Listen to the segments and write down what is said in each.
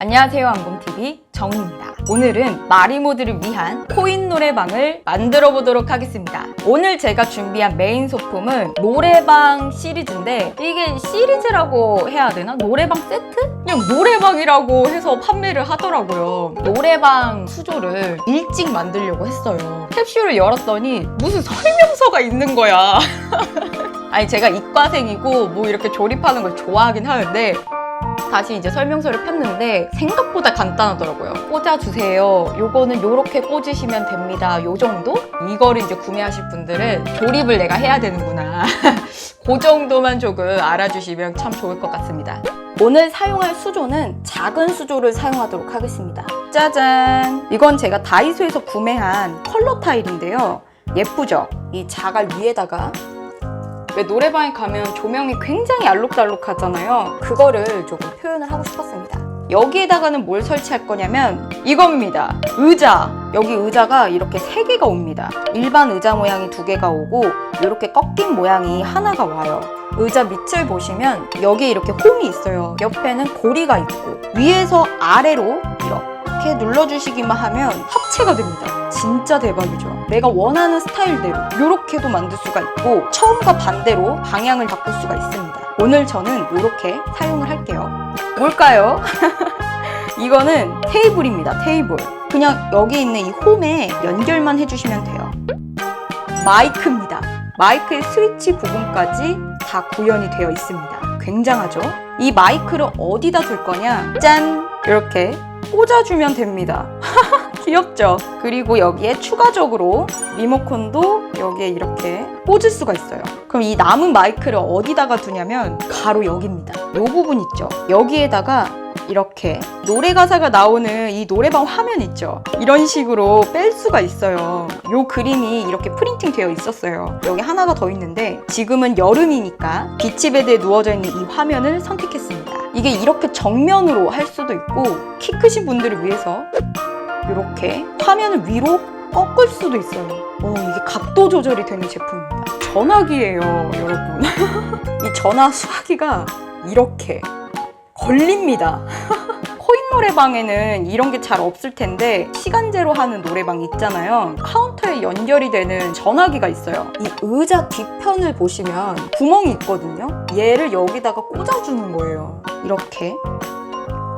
안녕하세요 안곰TV 정입니다. 오늘은 마리모드를 위한 코인 노래방을 만들어 보도록 하겠습니다. 오늘 제가 준비한 메인 소품은 노래방 시리즈인데 이게 시리즈라고 해야 되나? 노래방 세트? 그냥 노래방이라고 해서 판매를 하더라고요. 노래방 수조를 일찍 만들려고 했어요. 캡슐을 열었더니 무슨 설명서가 있는 거야. 아니 제가 이과생이고 뭐 이렇게 조립하는 걸 좋아하긴 하는데 다시 이제 설명서를 폈는데 생각보다 간단하더라고요. 꽂아주세요. 요거는 요렇게 꽂으시면 됩니다. 요 정도? 이거를 이제 구매하실 분들은 조립을 내가 해야 되는구나. 그 정도만 조금 알아주시면 참 좋을 것 같습니다. 오늘 사용할 수조는 작은 수조를 사용하도록 하겠습니다. 짜잔! 이건 제가 다이소에서 구매한 컬러 타일인데요. 예쁘죠? 이 자갈 위에다가 왜 노래방에 가면 조명이 굉장히 알록달록하잖아요. 그거를 조금 표현을 하고 싶었습니다. 여기에다가는 뭘 설치할 거냐면 이겁니다. 의자. 여기 의자가 이렇게 세 개가 옵니다. 일반 의자 모양이 두 개가 오고 이렇게 꺾인 모양이 하나가 와요. 의자 밑을 보시면 여기에 이렇게 홈이 있어요. 옆에는 고리가 있고 위에서 아래로 이렇게 눌러주시기만 하면 합체가 됩니다. 진짜 대박이죠. 내가 원하는 스타일대로 이렇게도 만들 수가 있고 처음과 반대로 방향을 바꿀 수가 있습니다. 오늘 저는 이렇게 사용을 할게요. 뭘까요? 이거는 테이블입니다. 테이블. 그냥 여기 있는 이 홈에 연결만 해주시면 돼요. 마이크입니다. 마이크의 스위치 부분까지 다 구현이 되어 있습니다. 굉장하죠? 이 마이크를 어디다 둘 거냐? 짠! 이렇게 꽂아주면 됩니다. 귀엽죠? 그리고 여기에 추가적으로 리모컨도 여기에 이렇게 꽂을 수가 있어요. 그럼 이 남은 마이크를 어디다가 두냐면 바로 여기입니다. 이 부분 있죠? 여기에다가 이렇게 노래 가사가 나오는 이 노래방 화면 있죠? 이런 식으로 뺄 수가 있어요. 요 그림이 이렇게 프린팅 되어 있었어요. 여기 하나가 더 있는데 지금은 여름이니까 비치베드에 누워져 있는 이 화면을 선택했습니다. 이게 이렇게 정면으로 할 수도 있고 키 크신 분들을 위해서 이렇게 화면을 위로 꺾을 수도 있어요. 오, 이게 각도 조절이 되는 제품입니다. 전화기예요, 여러분. 이 전화 수화기가 이렇게 걸립니다. 노래방에는 이런 게 잘 없을 텐데 시간제로 하는 노래방 있잖아요. 카운터에 연결이 되는 전화기가 있어요. 이 의자 뒤편을 보시면 구멍이 있거든요. 얘를 여기다가 꽂아주는 거예요. 이렇게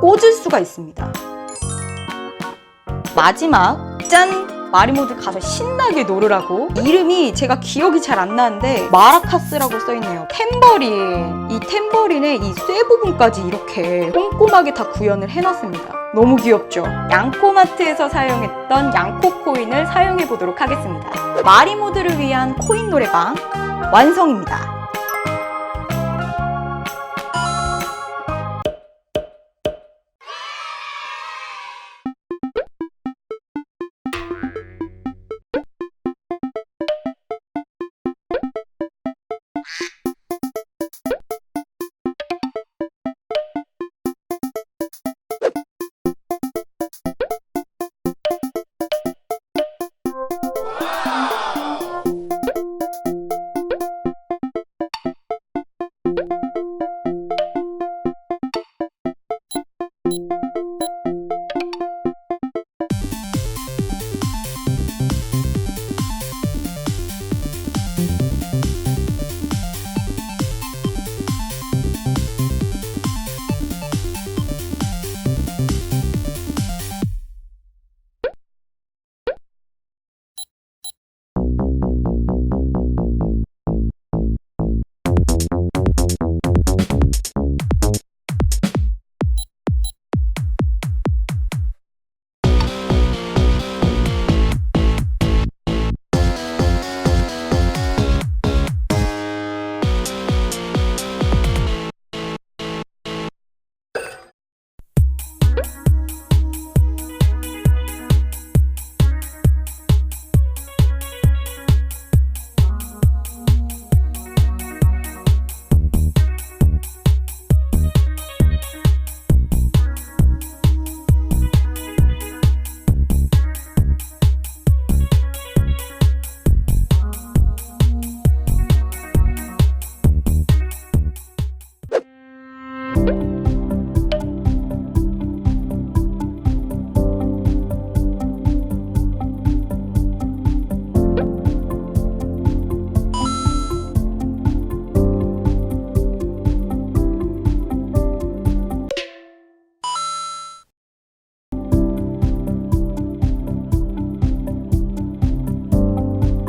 꽂을 수가 있습니다. 마지막 짠! 마리모드 가서 신나게 놀으라고. 이름이 제가 기억이 잘 안 나는데 마라카스라고 써있네요. 탬버린. 이 탬버린의 이 쇠 부분까지 이렇게 꼼꼼하게 다 구현을 해놨습니다. 너무 귀엽죠? 양코마트에서 사용했던 양코 코인을 사용해 보도록 하겠습니다. 마리모드를 위한 코인 노래방 완성입니다